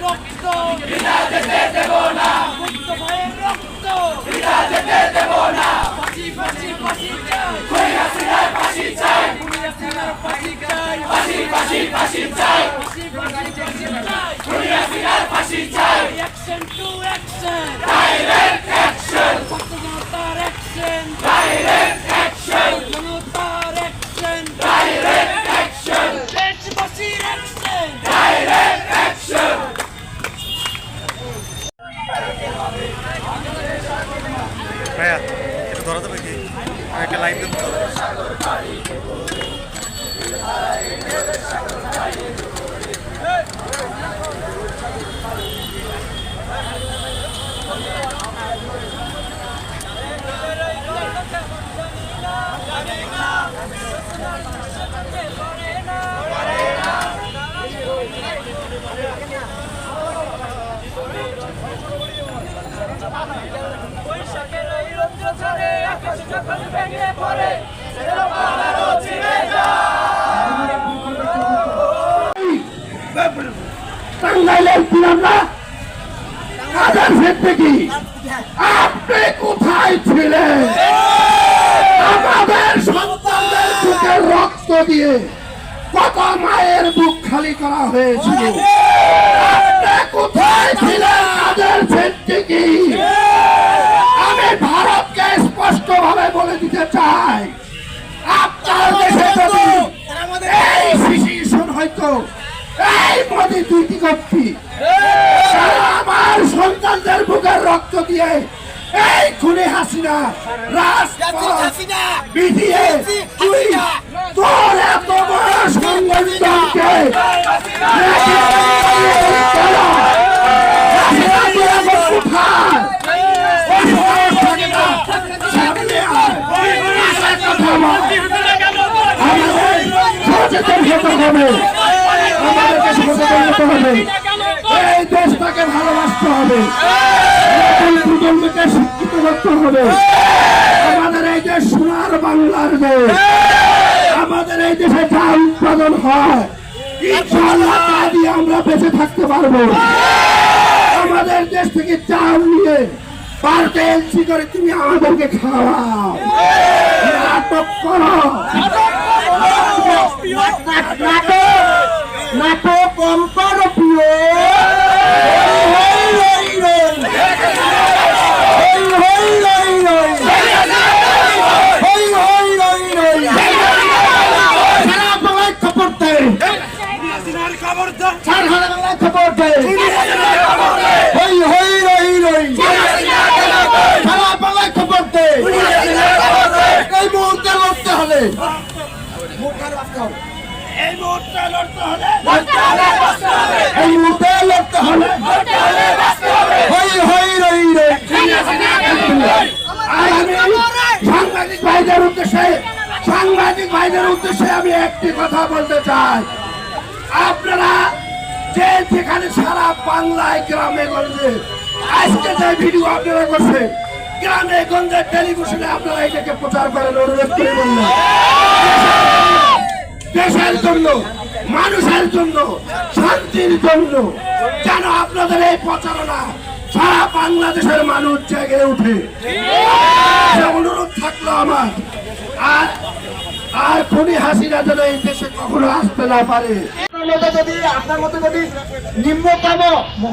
রক্ত বিনা যেতে দেব না মুক্ত ভাইয়ের রক্ত বিনা যেতে দেব না পাশি পাশি পাশি খুঁজে ভাইয়া এটা ধরা যাবে কি? একটা লাইন দেবো। আপনি কোথায় ছিলেন আমাদের সন্তানদের বুকের রক্ত দিয়ে কত মায়ের বুক খালি করা হয়েছিল আপনি কোথায় ছিলেন কাদের সিদ্দিকি হয়তো এই মোদী আমার সন্তানদের বুকের রক্ত দিয়ে এই খুনে হাসিনা রাজপথ বিধিয়ে তুই তোর এত বড় সংগঠনকে। আমাদের সচেতন হতে হবে। আমাদেরকে হবে। এই দেশটাকে ভালোবাসতে হবে। প্রজন্মকে শিক্ষিত করতে হবে। আমাদের এই দেশ সোনার বাংলার দেশ। আমাদের এই দেশে যা উৎপাদন হয় তা দিয়ে আমরা বেঁচে থাকতে পারব। আমাদের দেশ থেকে চাল নিয়ে ভারতে এলসি করে তুমি আমাদেরকে খাওয়াও। নাটক করো। নাটক কম করো প্রিয় খবর দেয় হই হই রই রই সারা বাংলায় খবর দেয় এই মুহূর্তে লড়তে হলে এই মুহূর্তে লড়তে হলে হই হই, রই সাংবাদিক ভাইদের উদ্দেশ্যে, সাংবাদিক ভাইদের উদ্দেশ্যে আমি একটি কথা বলতে চাই। আপনারা যে যেখানে সারা বাংলায় গ্রামে গঞ্জে, আজকে যে ভিডিও আপনারা করছে গ্রামে গঞ্জে টেলিভিশনে আপনারা এটাকে প্রচার করেন অনুরোধ করে বললাম দেশের জন্য মানুষের জন্য শান্তির জন্য যেন আপনাদের এই প্রচারণা সারা বাংলাদেশের মানুষ জেগে উঠে। অনুরোধ থাকল আমার। আর আর খুনি হাসিনা যেন এই দেশে কখনো আসতে না পারে। আপনার মতো যদি আপনার মতো যদি নিম্নতম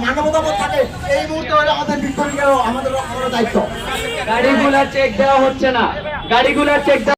মানবতাবোধ থাকে এই মুহূর্তে হলে আমাদের বিক্ষোভীকে আমাদের দায়িত্ব? গাড়িগুলা চেক দেওয়া হচ্ছে না। গাড়িগুলা চেক